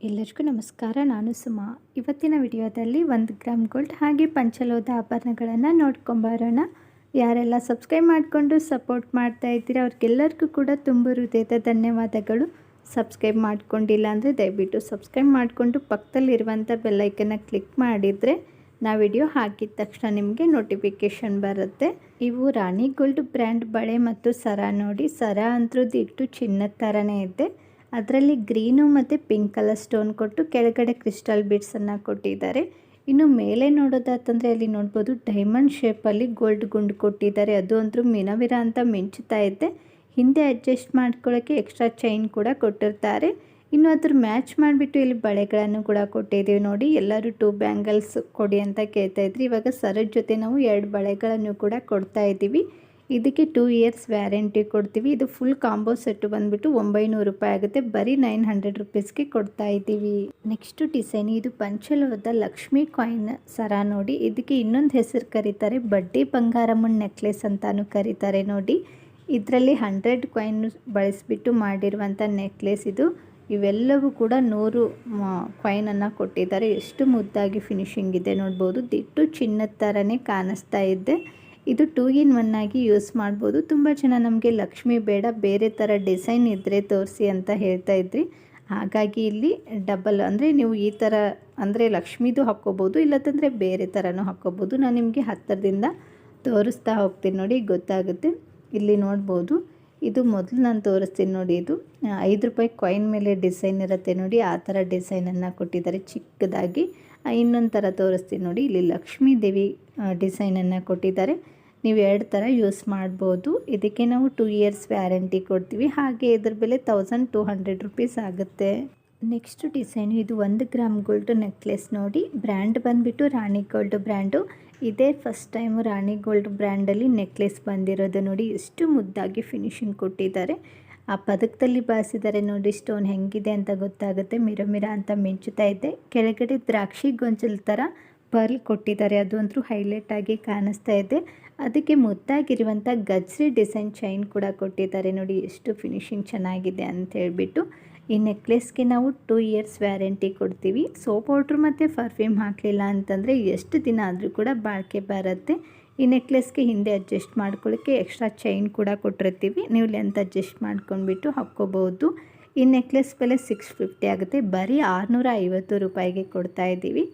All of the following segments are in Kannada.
ಎಲ್ಲರಿಗೂ ನಮಸ್ಕಾರ. ನಾನು ಸುಮಾ. ಇವತ್ತಿನ ವಿಡಿಯೋದಲ್ಲಿ ಒಂದು ಗ್ರಾಮ್ ಗೋಲ್ಡ್ ಹಾಗೆ ಪಂಚಲೋಧ ಆಭರಣಗಳನ್ನು ನೋಡ್ಕೊಂಬರೋಣ. ಯಾರೆಲ್ಲ ಸಬ್ಸ್ಕ್ರೈಬ್ ಮಾಡಿಕೊಂಡು ಸಪೋರ್ಟ್ ಮಾಡ್ತಾ ಇದ್ದೀರಾ, ಅವ್ರಿಗೆಲ್ಲರಿಗೂ ಕೂಡ ತುಂಬ ಹೃದಯದ ಧನ್ಯವಾದಗಳು. ಸಬ್ಸ್ಕ್ರೈಬ್ ಮಾಡ್ಕೊಂಡಿಲ್ಲ ಅಂದರೆ ದಯವಿಟ್ಟು ಸಬ್ಸ್ಕ್ರೈಬ್ ಮಾಡಿಕೊಂಡು ಪಕ್ಕದಲ್ಲಿರುವಂಥ ಬೆಲ್ಲೈಕನ್ನ ಕ್ಲಿಕ್ ಮಾಡಿದರೆ ನಾ ವಿಡಿಯೋ ಹಾಕಿದ ತಕ್ಷಣ ನಿಮಗೆ ನೋಟಿಫಿಕೇಷನ್ ಬರುತ್ತೆ. ಇವು ರಾಣಿ ಗೋಲ್ಡ್ ಬ್ರ್ಯಾಂಡ್ ಬಳೆ ಮತ್ತು ಸರ ನೋಡಿ. ಸರ ಅಂದ್ರದ್ದು ಇಟ್ಟು ಚಿನ್ನದ ಥರನೇ ಇದೆ. ಅದರಲ್ಲಿ ಗ್ರೀನು ಮತ್ತು ಪಿಂಕ್ ಕಲರ್ ಸ್ಟೋನ್ ಕೊಟ್ಟು ಕೆಳಗಡೆ ಕ್ರಿಸ್ಟಲ್ ಬೀಡ್ಸನ್ನು ಕೊಟ್ಟಿದ್ದಾರೆ. ಇನ್ನು ಮೇಲೆ ನೋಡೋದಾತಂದರೆ ಅಲ್ಲಿ ನೋಡ್ಬೋದು ಡೈಮಂಡ್ ಶೇಪಲ್ಲಿ ಗೋಲ್ಡ್ ಗುಂಡು ಕೊಟ್ಟಿದ್ದಾರೆ. ಅದು ಅಂದರೂ ಮಿನವಿರ ಅಂತ ಮಿಂಚುತ್ತಾ ಇದೆ ಹಿಂದೆ ಅಡ್ಜಸ್ಟ್ ಮಾಡ್ಕೊಳ್ಳೋಕ್ಕೆ ಎಕ್ಸ್ಟ್ರಾ ಚೈನ್ ಕೂಡ ಕೊಟ್ಟಿರ್ತಾರೆ. ಇನ್ನು ಅದ್ರ ಮ್ಯಾಚ್ ಮಾಡಿಬಿಟ್ಟು ಇಲ್ಲಿ ಬಳೆಗಳನ್ನು ಕೂಡ ಕೊಟ್ಟಿದ್ದೀವಿ ನೋಡಿ. ಎಲ್ಲರೂ ಟೂ ಬ್ಯಾಂಗಲ್ಸ್ ಕೊಡಿ ಅಂತ ಕೇಳ್ತಾ ಇದ್ರಿ. ಇವಾಗ ಸರದ ಜೊತೆ ನಾವು ಎರಡು ಬಳೆಗಳನ್ನು ಕೂಡ ಕೊಡ್ತಾ ಇದ್ದೀವಿ. ಇದಕ್ಕೆ ಟೂ ಇಯರ್ಸ್ ವ್ಯಾರಂಟಿ ಕೊಡ್ತೀವಿ. ಇದು ಫುಲ್ ಕಾಂಬೋ ಸೆಟ್ ಬಂದುಬಿಟ್ಟು ಒಂಬೈನೂರು ರೂಪಾಯಿ ಆಗುತ್ತೆ. ಬರೀ ನೈನ್ ಹಂಡ್ರೆಡ್ ರುಪೀಸ್ಗೆ ಕೊಡ್ತಾ ಇದ್ದೀವಿ. ನೆಕ್ಸ್ಟ್ ಡಿಸೈನ್ ಇದು ಪಂಚಲೋದ ಲಕ್ಷ್ಮಿ ಕಾಯಿನ್ ಸರ ನೋಡಿ. ಇದಕ್ಕೆ ಇನ್ನೊಂದು ಹೆಸರು ಕರೀತಾರೆ, ಬಡ್ಡಿ ಬಂಗಾರಮ್ಮನ ನೆಕ್ಲೆಸ್ ಅಂತಾನು ಕರೀತಾರೆ ನೋಡಿ. ಇದರಲ್ಲಿ ಹಂಡ್ರೆಡ್ ಕಾಯಿನ್ ಬಳಸಿಬಿಟ್ಟು ಮಾಡಿರುವಂಥ ನೆಕ್ಲೆಸ್ ಇದು. ಇವೆಲ್ಲವೂ ಕೂಡ ನೂರು ಕಾಯಿನನ್ನು ಕೊಟ್ಟಿದ್ದಾರೆ. ಎಷ್ಟು ಮುದ್ದಾಗಿ ಫಿನಿಶಿಂಗ್ ಇದೆ ನೋಡ್ಬೋದು. ದಿಟ್ಟು ಚಿನ್ನದ ಥರನೇ ಕಾಣಿಸ್ತಾ ಇದೆ. ಇದು ಟೂ ಇನ್ ಒನ್ ಆಗಿ ಯೂಸ್ ಮಾಡ್ಬೋದು. ತುಂಬ ಜನ ನಮಗೆ ಲಕ್ಷ್ಮಿ ಬೇಡ, ಬೇರೆ ಥರ ಡಿಸೈನ್ ಇದ್ದರೆ ತೋರಿಸಿ ಅಂತ ಹೇಳ್ತಾ ಇದ್ರಿ. ಹಾಗಾಗಿ ಇಲ್ಲಿ ಡಬಲ್ ಅಂದರೆ ನೀವು ಈ ಥರ ಅಂದರೆ ಲಕ್ಷ್ಮಿದು ಹಾಕ್ಕೋಬೋದು, ಇಲ್ಲತ್ತಂದರೆ ಬೇರೆ ಥರನೂ ಹಾಕ್ಕೋಬೋದು. ನಾನು ನಿಮಗೆ ಹತ್ತಿರದಿಂದ ತೋರಿಸ್ತಾ ಹೋಗ್ತೀನಿ ನೋಡಿ, ಗೊತ್ತಾಗುತ್ತೆ. ಇಲ್ಲಿ ನೋಡ್ಬೋದು, ಇದು ಮೊದಲು ನಾನು ತೋರಿಸ್ತೀನಿ ನೋಡಿ ಇದು. ಐದು ರೂಪಾಯಿ ಕಾಯಿನ್ ಮೇಲೆ ಡಿಸೈನ್ ಇರುತ್ತೆ ನೋಡಿ, ಆ ಥರ ಡಿಸೈನನ್ನು ಕೊಟ್ಟಿದ್ದಾರೆ ಚಿಕ್ಕದಾಗಿ. ಇನ್ನೊಂದು ಥರ ತೋರಿಸ್ತೀನಿ ನೋಡಿ, ಇಲ್ಲಿ ಲಕ್ಷ್ಮೀ ದೇವಿ ಡಿಸೈನನ್ನು ಕೊಟ್ಟಿದ್ದಾರೆ. ನೀವು ಎರಡು ಥರ ಯೂಸ್ ಮಾಡ್ಬೋದು. ಇದಕ್ಕೆ ನಾವು ಟೂ ಇಯರ್ಸ್ ವ್ಯಾರಂಟಿ ಕೊಡ್ತೀವಿ. ಹಾಗೆ ಇದ್ರ ಬೆಲೆ ತೌಸಂಡ್ ಟೂ ಹಂಡ್ರೆಡ್ ರುಪೀಸ್ ಆಗುತ್ತೆ. ನೆಕ್ಸ್ಟ್ ಡಿಸೈನ್ ಇದು ಒಂದು ಗ್ರಾಮ್ ಗೋಲ್ಡ್ ನೆಕ್ಲೆಸ್ ನೋಡಿ. ಬ್ರ್ಯಾಂಡ್ ಬಂದುಬಿಟ್ಟು ರಾಣಿ ಗೋಲ್ಡ್ ಬ್ರ್ಯಾಂಡು ಇದೇ ಫಸ್ಟ್ ಟೈಮು ರಾಣಿ ಗೋಲ್ಡ್ ಬ್ರ್ಯಾಂಡಲ್ಲಿ ನೆಕ್ಲೆಸ್ ಬಂದಿರೋದು ನೋಡಿ. ಎಷ್ಟು ಮುದ್ದಾಗಿ ಫಿನಿಶಿಂಗ್ ಕೊಟ್ಟಿದ್ದಾರೆ. ಆ ಪದಕದಲ್ಲಿ ಬಾಸಿದ್ದಾರೆ ನೋಡಿ ಸ್ಟೋನ್ ಹೆಂಗಿದೆ ಅಂತ ಗೊತ್ತಾಗುತ್ತೆ. ಮಿರ ಮಿರ ಅಂತ ಮಿಂಚುತ್ತಾ ಇದೆ. ಕೆಳಗಡೆ ದ್ರಾಕ್ಷಿ ಗೊಂಚಲ್ ಥರ ಪರ್ಲ್ ಕೊಟ್ಟಿದ್ದಾರೆ. ಅದು ಅಂತೂ ಹೈಲೈಟ್ ಆಗಿ ಕಾಣಿಸ್ತಾ ಇದೆ. ಅದಕ್ಕೆ ಮುದ್ದಾಗಿರುವಂಥ ಗಜ್ರಿ ಡಿಸೈನ್ ಚೈನ್ ಕೂಡ ಕೊಟ್ಟಿದ್ದಾರೆ ನೋಡಿ, ಎಷ್ಟು ಫಿನಿಶಿಂಗ್ ಚೆನ್ನಾಗಿದೆ ಅಂತ ಹೇಳಿಬಿಟ್ಟು. ಈ ನೆಕ್ಲೆಸ್ಗೆ ನಾವು ಟೂ ಇಯರ್ಸ್ ವ್ಯಾರಂಟಿ ಕೊಡ್ತೀವಿ. ಸೋಪ್ ಪೌಡ್ರ್ ಮತ್ತು ಪರ್ಫ್ಯೂಮ್ ಹಾಕಲಿಲ್ಲ ಅಂತಂದರೆ ಎಷ್ಟು ದಿನ ಆದರೂ ಕೂಡ ಬಾಳಿಕೆ ಬರುತ್ತೆ. ಈ ನೆಕ್ಲೆಸ್ಗೆ ಹಿಂದೆ ಅಡ್ಜಸ್ಟ್ ಮಾಡ್ಕೊಳ್ಳೋಕ್ಕೆ ಎಕ್ಸ್ಟ್ರಾ ಚೈನ್ ಕೂಡ ಕೊಟ್ಟಿರ್ತೀವಿ. ನೀವು ಲೆಂತ್ ಅಡ್ಜಸ್ಟ್ ಮಾಡ್ಕೊಂಡ್ಬಿಟ್ಟು ಹಾಕ್ಕೋಬೋದು. ಈ ನೆಕ್ಲೆಸ್ ಬೆಲೆ ಸಿಕ್ಸ್ ಫಿಫ್ಟಿ ಆಗುತ್ತೆ. ಬರೀ ಆರುನೂರ ಐವತ್ತು ರೂಪಾಯಿಗೆ ಕೊಡ್ತಾ ಇದ್ದೀವಿ.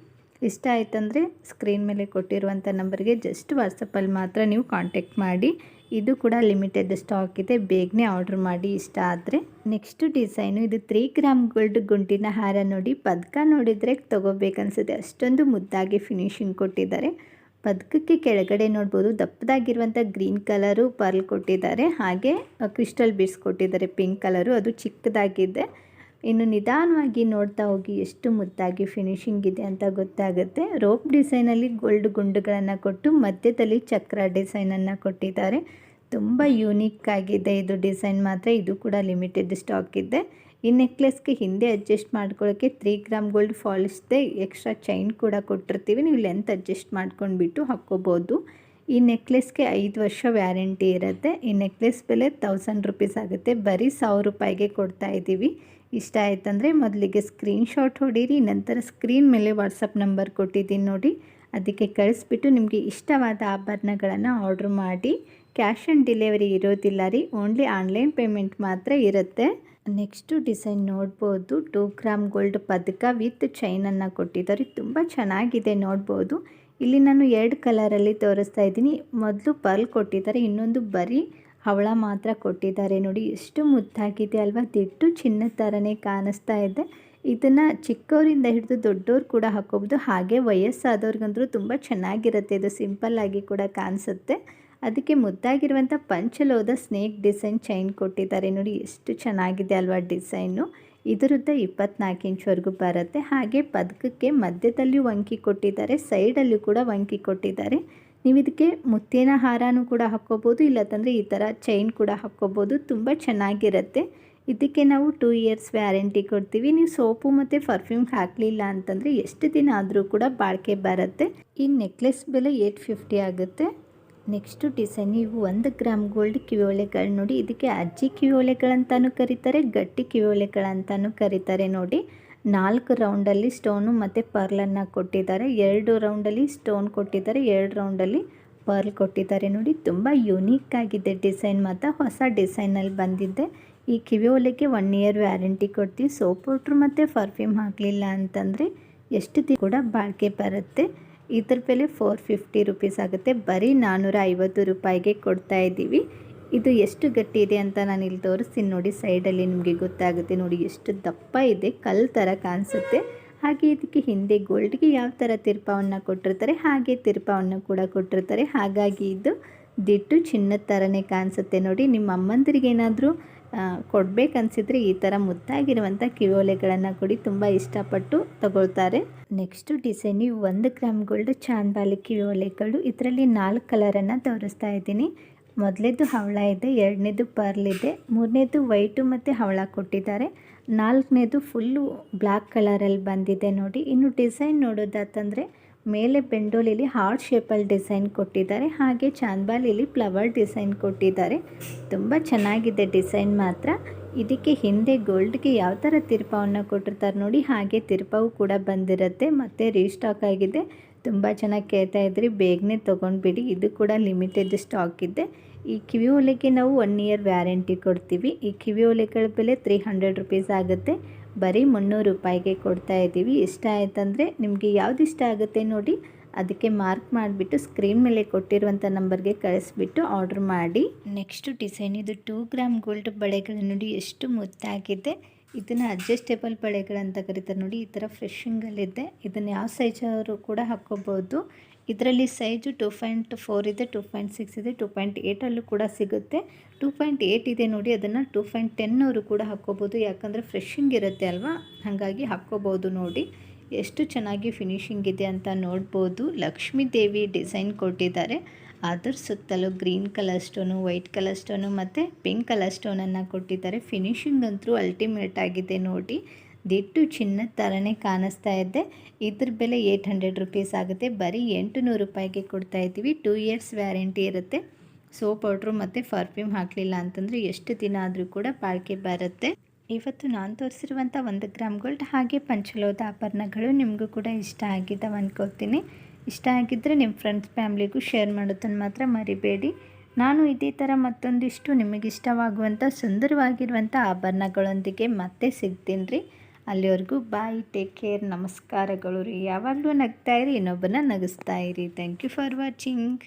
ಇಷ್ಟ ಆಯ್ತಂದರೆ ಸ್ಕ್ರೀನ್ ಮೇಲೆ ಕೊಟ್ಟಿರುವಂಥ ನಂಬರ್ಗೆ ಜಸ್ಟ್ ವಾಟ್ಸಪ್ಪಲ್ಲಿ ಮಾತ್ರ ನೀವು ಕಾಂಟ್ಯಾಕ್ಟ್ ಮಾಡಿ. ಇದು ಕೂಡ ಲಿಮಿಟೆಡ್ ಸ್ಟಾಕ್ ಇದೆ. ಬೇಗನೆ ಆರ್ಡ್ರ್ ಮಾಡಿ. ಇಷ್ಟ ಆದರೆ ನೆಕ್ಸ್ಟ್ ಡಿಸೈನು ಇದು ತ್ರೀ ಗ್ರಾಮ್ ಗೋಲ್ಡ್ ಗುಂಡಿನ ಹಾರ ನೋಡಿ. ಪದಕ ನೋಡಿದರೆ ತೊಗೋಬೇಕನ್ಸುತ್ತೆ. ಅಷ್ಟೊಂದು ಮುದ್ದಾಗಿ ಫಿನಿಶಿಂಗ್ ಕೊಟ್ಟಿದ್ದಾರೆ. ಪದಕಕ್ಕೆ ಕೆಳಗಡೆ ನೋಡ್ಬೋದು. ದಪ್ಪದಾಗಿರುವಂಥ ಗ್ರೀನ್ ಕಲರು ಪರ್ಲ್ ಕೊಟ್ಟಿದ್ದಾರೆ. ಹಾಗೆ ಕ್ರಿಸ್ಟಲ್ ಬೀಡ್ಸ್ ಕೊಟ್ಟಿದ್ದಾರೆ. Pink colour. ಅದು ಚಿಕ್ಕದಾಗಿದೆ. ಇನ್ನು ನಿಧಾನವಾಗಿ ನೋಡ್ತಾ ಹೋಗಿ ಎಷ್ಟು ಮುದ್ದಾಗಿ ಫಿನಿಶಿಂಗ್ ಇದೆ ಅಂತ ಗೊತ್ತಾಗುತ್ತೆ. ರೋಪ್ ಡಿಸೈನಲ್ಲಿ ಗೋಲ್ಡ್ ಗುಂಡುಗಳನ್ನು ಕೊಟ್ಟು ಮಧ್ಯದಲ್ಲಿ ಚಕ್ರ ಡಿಸೈನನ್ನು ಕೊಟ್ಟಿದ್ದಾರೆ. ತುಂಬ ಯೂನಿಕ್ ಆಗಿದೆ ಇದು ಡಿಸೈನ್ ಮಾತ್ರ. ಇದು ಕೂಡ ಲಿಮಿಟೆಡ್ ಸ್ಟಾಕ್ ಇದೆ. ಈ ನೆಕ್ಲೆಸ್ಗೆ ಹಿಂದೆ ಅಡ್ಜಸ್ಟ್ ಮಾಡ್ಕೊಳ್ಳೋಕ್ಕೆ ತ್ರೀ ಗ್ರಾಮ್ ಗೋಲ್ಡ್ ಫಾಲಿಸ್ದೆ ಎಕ್ಸ್ಟ್ರಾ ಚೈನ್ ಕೂಡ ಕೊಟ್ಟಿರ್ತೀವಿ. ನೀವು ಲೆಂತ್ ಅಡ್ಜಸ್ಟ್ ಮಾಡ್ಕೊಂಡ್ಬಿಟ್ಟು ಹಾಕ್ಕೋಬೋದು. ಈ ನೆಕ್ಲೆಸ್ಗೆ ಐದು ವರ್ಷ ವ್ಯಾರಂಟಿ ಇರುತ್ತೆ. ಈ ನೆಕ್ಲೆಸ್ ಬೆಲೆ ತೌಸಂಡ್ ರುಪೀಸ್ ಆಗುತ್ತೆ. ಬರೀ ಸಾವಿರ ರೂಪಾಯಿಗೆ ಕೊಡ್ತಾ ಇದ್ದೀವಿ. ಇಷ್ಟ ಆಯ್ತಂದರೆ ಮೊದಲಿಗೆ ಸ್ಕ್ರೀನ್ಶಾಟ್ ಹೊಡೀರಿ, ನಂತರ ಸ್ಕ್ರೀನ್ ಮೇಲೆ ವಾಟ್ಸಪ್ ನಂಬರ್ ಕೊಟ್ಟಿದ್ದೀನಿ ನೋಡಿ. ಅದಕ್ಕೆ ಕಳಿಸ್ಬಿಟ್ಟು ನಿಮಗೆ ಇಷ್ಟವಾದ ಆಭರಣಗಳನ್ನು ಆರ್ಡ್ರ್ ಮಾಡಿ. ಕ್ಯಾಶ್ ಆನ್ ಡೆಲಿವರಿ ಇರೋದಿಲ್ಲ ರೀ. ಓನ್ಲಿ ಆನ್ಲೈನ್ ಪೇಮೆಂಟ್ ಮಾತ್ರ ಇರುತ್ತೆ. ನೆಕ್ಸ್ಟು ಡಿಸೈನ್ ನೋಡ್ಬೋದು. ಟೂ ಗ್ರಾಮ್ ಗೋಲ್ಡ್ ಪದಕ ವಿತ್ ಚೈನನ್ನು ಕೊಟ್ಟಿದ್ದಾರೆ. ತುಂಬ ಚೆನ್ನಾಗಿದೆ ನೋಡ್ಬೋದು. ಇಲ್ಲಿ ನಾನು ಎರಡು ಕಲರಲ್ಲಿ ತೋರಿಸ್ತಾ ಇದ್ದೀನಿ. ಮೊದಲು ಪರ್ಲ್ ಕೊಟ್ಟಿದ್ದಾರೆ, ಇನ್ನೊಂದು ಬರೀ ಹವಳ ಮಾತ್ರ ಕೊಟ್ಟಿದ್ದಾರೆ. ನೋಡಿ, ಎಷ್ಟು ಮುದ್ದಾಗಿದೆ ಅಲ್ವಾ? ದಿಟ್ಟು ಚಿನ್ನದ ಥರನೇ ಕಾಣಿಸ್ತಾ ಇದೆ. ಇದನ್ನು ಚಿಕ್ಕವರಿಂದ ಹಿಡಿದು ದೊಡ್ಡವ್ರು ಕೂಡ ಹಾಕೋಬೋದು ಹಾಗೆ ವಯಸ್ಸಾದವ್ರಿಗಂದ್ರೂ ತುಂಬ ಚೆನ್ನಾಗಿರುತ್ತೆ. ಇದು ಸಿಂಪಲ್ಲಾಗಿ ಕೂಡ ಕಾಣಿಸುತ್ತೆ. ಅದಕ್ಕೆ ಮುದ್ದಾಗಿರುವಂಥ ಪಂಚಲೋದ ಸ್ನೇಕ್ ಡಿಸೈನ್ ಚೈನ್ ಕೊಟ್ಟಿದ್ದಾರೆ. ನೋಡಿ, ಎಷ್ಟು ಚೆನ್ನಾಗಿದೆ ಅಲ್ವಾ ಡಿಸೈನು. ಇದರದ್ದ ಇಪ್ಪತ್ನಾಲ್ಕು ಇಂಚ್ವರೆಗೂ ಬರುತ್ತೆ. ಹಾಗೆ ಪದಕಕ್ಕೆ ಮಧ್ಯದಲ್ಲಿ ವಂಕಿ ಕೊಟ್ಟಿದ್ದಾರೆ, ಸೈಡಲ್ಲಿ ಕೂಡ ವಂಕಿ ಕೊಟ್ಟಿದ್ದಾರೆ. ನೀವು ಇದಕ್ಕೆ ಮುತ್ತಿನ ಹಾರನೂ ಕೂಡ ಹಾಕ್ಕೋಬೋದು, ಇಲ್ಲತ್ತಂದರೆ ಈ ಥರ ಚೈನ್ ಕೂಡ ಹಾಕ್ಕೋಬೋದು. ತುಂಬ ಚೆನ್ನಾಗಿರುತ್ತೆ. ಇದಕ್ಕೆ ನಾವು ಟೂ ಇಯರ್ಸ್ ವ್ಯಾರಂಟಿ ಕೊಡ್ತೀವಿ. ನೀವು ಸೋಪು ಮತ್ತು ಪರ್ಫ್ಯೂಮ್ ಹಾಕಲಿಲ್ಲ ಅಂತಂದರೆ ಎಷ್ಟು ದಿನ ಆದರೂ ಕೂಡ ಬಾಳಿಕೆ ಬರುತ್ತೆ. ಈ ನೆಕ್ಲೆಸ್ ಬೆಲೆ ಏಯ್ಟ್ ಫಿಫ್ಟಿ ಆಗುತ್ತೆ. ನೆಕ್ಸ್ಟು ಡಿಸೈನ್ ಇವು ಒಂದು ಗ್ರಾಮ್ ಗೋಲ್ಡ್ ಕಿವಿಯೋಳೆಗಳು ನೋಡಿ, ಇದಕ್ಕೆ ಅಜ್ಜಿ ಕಿವಿಯೋಳೆಗಳಂತಾನು ಕರೀತಾರೆ, ಗಟ್ಟಿ ಕಿವಿಯೋಳೆಗಳಂತಾನು ಕರೀತಾರೆ ನೋಡಿ. ನಾಲ್ಕು ರೌಂಡಲ್ಲಿ ಸ್ಟೋನು ಮತ್ತು ಪರ್ಲನ್ನು ಕೊಟ್ಟಿದ್ದಾರೆ. ಎರಡು ರೌಂಡಲ್ಲಿ ಸ್ಟೋನ್ ಕೊಟ್ಟಿದ್ದಾರೆ, ಎರಡು ರೌಂಡಲ್ಲಿ ಪರ್ಲ್ ಕೊಟ್ಟಿದ್ದಾರೆ ನೋಡಿ. ತುಂಬ ಯುನೀಕ್ ಆಗಿದೆ ಡಿಸೈನ್ ಮಾತ್ರ, ಹೊಸ ಡಿಸೈನಲ್ಲಿ ಬಂದಿದ್ದೆ ಈ ಕಿವಿ ಒನ್ ಇಯರ್ ವ್ಯಾರಂಟಿ ಕೊಡ್ತೀವಿ. ಸೋಪ್ ಪೌಡ್ರು ಮತ್ತು ಪರ್ಫ್ಯೂಮ್ ಹಾಕಲಿಲ್ಲ ಅಂತಂದರೆ ಎಷ್ಟು ದಿನ ಕೂಡ ಬಾಳಿಕೆ ಬರುತ್ತೆ. ಇದ್ರ ಬೆಲೆ ಫೋರ್ ಫಿಫ್ಟಿ ರುಪೀಸ್ ಆಗುತ್ತೆ. ಬರೀ ನಾನ್ನೂರ ಐವತ್ತು ರೂಪಾಯಿಗೆ ಕೊಡ್ತಾ ಇದ್ದೀವಿ. ಇದು ಎಷ್ಟು ಗಟ್ಟಿ ಇದೆ ಅಂತ ನಾನು ಇಲ್ಲಿ ತೋರಿಸ್ತೀನಿ ನೋಡಿ ಸೈಡಲ್ಲಿ ನಿಮಗೆ ಗೊತ್ತಾಗುತ್ತೆ ನೋಡಿ, ಎಷ್ಟು ದಪ್ಪ ಇದೆ, ಕಲ್ಲು ಥರ ಕಾಣಿಸುತ್ತೆ. ಹಾಗೆ ಇದಕ್ಕೆ ಹಿಂದೆ ಗೋಲ್ಡ್ಗೆ ಯಾವ ಥರ ತಿರ್ಪವನ್ನು ಕೊಟ್ಟಿರ್ತಾರೆ, ಹಾಗೆ ತಿರ್ಪವನ್ನು ಕೂಡ ಕೊಟ್ಟಿರ್ತಾರೆ. ಹಾಗಾಗಿ ಇದು ದಿಟ್ಟು ಚಿನ್ನದ ಥರನೇ ಕಾಣಿಸುತ್ತೆ ನೋಡಿ. ನಿಮ್ಮ ಅಮ್ಮಂದಿರಿಗೆ ಏನಾದರೂ ಕೊಡಬೇಕನ್ಸಿದ್ರೆ ಈ ಥರ ಮುದ್ದಾಗಿರುವಂಥ ಕಿವೋಲೆಗಳನ್ನು ಕೊಡಿ. ತುಂಬ ಇಷ್ಟಪಟ್ಟು ತಗೊಳ್ತಾರೆ. ನೆಕ್ಸ್ಟು ಡಿಸೈನ್ ಇವು ಒಂದು ಗ್ರಾಮ್ ಗೋಲ್ಡ್ ಚಾಂದ್ಬಾಲಿ ಕಿವೋಲೆಗಳು. ಇದರಲ್ಲಿ ನಾಲ್ಕು ಕಲರನ್ನು ತೋರಿಸ್ತಾ ಇದ್ದೀನಿ. ಮೊದಲೇದು ಹವಳ ಇದೆ, ಎರಡನೇದು ಪರ್ಲ್ ಇದೆ, ಮೂರನೇದು ವೈಟು ಮತ್ತು ಹವಳ ಕೊಟ್ಟಿದ್ದಾರೆ. ನಾಲ್ಕನೇದು ಫುಲ್ಲು ಬ್ಲ್ಯಾಕ್ ಕಲರಲ್ಲಿ ಬಂದಿದೆ ನೋಡಿ. ಇನ್ನು ಡಿಸೈನ್ ನೋಡೋದಾತಂದರೆ ಮೇಲೆ ಬೆಂಡೋಲಿಲಿ ಹಾರ್ಟ್ ಶೇಪಲ್ಲಿ ಡಿಸೈನ್ ಕೊಟ್ಟಿದ್ದಾರೆ, ಹಾಗೆ ಚಾಂದ್ಬಾಲಿಲಿ ಫ್ಲವರ್ ಡಿಸೈನ್ ಕೊಟ್ಟಿದ್ದಾರೆ. ತುಂಬ ಚೆನ್ನಾಗಿದೆ ಡಿಸೈನ್ ಮಾತ್ರ. ಇದಕ್ಕೆ ಹಿಂದೆ ಗೋಲ್ಡ್ಗೆ ಯಾವ ಥರ ತಿರುಪವನ್ನು ಕೊಟ್ಟಿರ್ತಾರೆ ನೋಡಿ, ಹಾಗೆ ತಿರುಪವು ಕೂಡ ಬಂದಿರುತ್ತೆ, ಮತ್ತು ರೀಸ್ಟಾಕ್ ಆಗಿದೆ. ತುಂಬ ಚೆನ್ನಾಗಿ ಕೇಳ್ತಾ ಇದ್ರಿ, ಬೇಗನೆ ತೊಗೊಂಡ್ಬಿಡಿ, ಇದು ಕೂಡ ಲಿಮಿಟೆಡ್ ಸ್ಟಾಕ್ ಇದೆ. ಈ ಕಿವಿ ಒಲೆಗೆ ನಾವು ಒನ್ ಇಯರ್ ವ್ಯಾರಂಟಿ ಕೊಡ್ತೀವಿ. ಈ ಕಿವಿ ಒಲೆಗಳ ಬೆಲೆ ತ್ರೀ ಹಂಡ್ರೆಡ್ ರುಪೀಸ್ ಆಗುತ್ತೆ. ಬರೀ ಮುನ್ನೂರು ರೂಪಾಯಿಗೆ ಕೊಡ್ತಾ ಇದ್ದೀವಿ. ಇಷ್ಟ ಆಯ್ತಂದರೆ ನಿಮಗೆ ಯಾವ್ದು ಇಷ್ಟ ಆಗುತ್ತೆ ನೋಡಿ, ಅದಕ್ಕೆ ಮಾರ್ಕ್ ಮಾಡಿಬಿಟ್ಟು ಸ್ಕ್ರೀನ್ ಮೇಲೆ ಕೊಟ್ಟಿರುವಂಥ ನಂಬರ್ಗೆ ಕಳಿಸ್ಬಿಟ್ಟು ಆರ್ಡ್ರ್ ಮಾಡಿ. ನೆಕ್ಸ್ಟ್ ಡಿಸೈನ್ ಇದು ಟೂ ಗ್ರಾಮ್ ಗೋಲ್ಡ್ ಬಳೆಗಳು ನೋಡಿ ಎಷ್ಟು ಮುದ್ದಾಗಿದೆ. ಇದನ್ನು ಅಡ್ಜಸ್ಟೇಬಲ್ ಬಳೆಗಳಂತ ಕರೀತಾರೆ ನೋಡಿ, ಈ ಥರ ಫ್ರೆಶಿಂಗಲ್ಲಿದೆ ಇದನ್ನು ಯಾವ ಸೈಜವರು ಕೂಡ ಹಾಕ್ಕೋಬೋದು. ಇದರಲ್ಲಿ ಸೈಜು ಟೂ ಪಾಯಿಂಟ್ ಫೋರ್ ಇದೆ ಟೂ ಪಾಯಿಂಟ್ ಸಿಕ್ಸ್ ಇದೆ ಟೂ ಪಾಯಿಂಟ್ ಏಯ್ಟಲ್ಲೂ ಕೂಡ ಸಿಗುತ್ತೆ. ಟೂ ಪಾಯಿಂಟ್ ಏಯ್ಟ್ ಇದೆ ನೋಡಿ, ಅದನ್ನು ಟೂ ಪಾಯಿಂಟ್ ಟೆನ್ನವರು ಕೂಡ ಹಾಕ್ಕೋಬೋದು. ಯಾಕಂದರೆ ಫ್ರೆಶಿಂಗ್ ಇರುತ್ತೆ ಅಲ್ವಾ? ಹಾಗಾಗಿ ಹಾಕ್ಕೋಬೋದು ನೋಡಿ. ಎಷ್ಟು ಚೆನ್ನಾಗಿ ಫಿನಿಶಿಂಗ್ ಇದೆ ಅಂತ ನೋಡ್ಬೋದು. ಲಕ್ಷ್ಮೀ ದೇವಿ ಡಿಸೈನ್ ಕೊಟ್ಟಿದ್ದಾರೆ. ಅದರ ಸುತ್ತಲೂ green colour stone white colour stone ಮತ್ತು ಪಿಂಕ್ ಕಲರ್ ಸ್ಟೋನನ್ನು ಕೊಟ್ಟಿದ್ದಾರೆ. ಫಿನಿಶಿಂಗ್ ಅಂತೂ ಅಲ್ಟಿಮೇಟ್ ಆಗಿದೆ ನೋಡಿ. ದಿಟ್ಟು ಚಿನ್ನದ ಥರನೇ ಕಾಣಿಸ್ತಾ ಇದ್ದೆ ಇದ್ರ ಬೆಲೆ ಏಯ್ಟ್ ಹಂಡ್ರೆಡ್ ರುಪೀಸ್ ಆಗುತ್ತೆ. ಬರೀ ಎಂಟು ನೂರು ರೂಪಾಯಿಗೆ ಕೊಡ್ತಾ ಇದ್ದೀವಿ. ಟೂ ಇಯರ್ಸ್ ವ್ಯಾರಂಟಿ ಇರುತ್ತೆ. ಸೋಪ್ ಪೌಡ್ರು ಮತ್ತು ಪರ್ಫ್ಯೂಮ್ ಹಾಕಲಿಲ್ಲ ಅಂತಂದರೆ ಎಷ್ಟು ದಿನ ಆದರೂ ಕೂಡ ಬಾಳಿಕೆ ಬರುತ್ತೆ. ಇವತ್ತು ನಾನು ತೋರಿಸಿರುವಂಥ ಒಂದು ಗ್ರಾಮ್ ಗೋಲ್ಡ್ ಹಾಗೆ ಪಂಚಲೋದ ಆಭರಣಗಳು ನಿಮಗೂ ಕೂಡ ಇಷ್ಟ ಆಗಿದ್ದಾವೆ ಅಂದ್ಕೊಳ್ತೀನಿ ಇಷ್ಟ ಆಗಿದ್ದರೆ ನಿಮ್ಮ ಫ್ರೆಂಡ್ಸ್ ಫ್ಯಾಮ್ಲಿಗೂ ಶೇರ್ ಮಾಡೋದನ್ನು ಮಾತ್ರ ಮರಿಬೇಡಿ. ನಾನು ಇದೇ ಥರ ಮತ್ತೊಂದಿಷ್ಟು ನಿಮಗಿಷ್ಟವಾಗುವಂಥ ಸುಂದರವಾಗಿರುವಂಥ ಆಭರಣಗಳೊಂದಿಗೆ ಮತ್ತೆ ಸಿಗ್ತೀನಿ ರೀ. ಅಲ್ಲಿವರೆಗೂ ಬಾಯ್, ಟೇಕ್ ಕೇರ್, ನಮಸ್ಕಾರಗಳು ರೀ. ಯಾವಾಗಲೂ ನಗ್ತಾಯಿರಿ ಇನ್ನೊಬ್ಬನ ನಗಿಸ್ತಾ ಇರಿ. Thank you for watching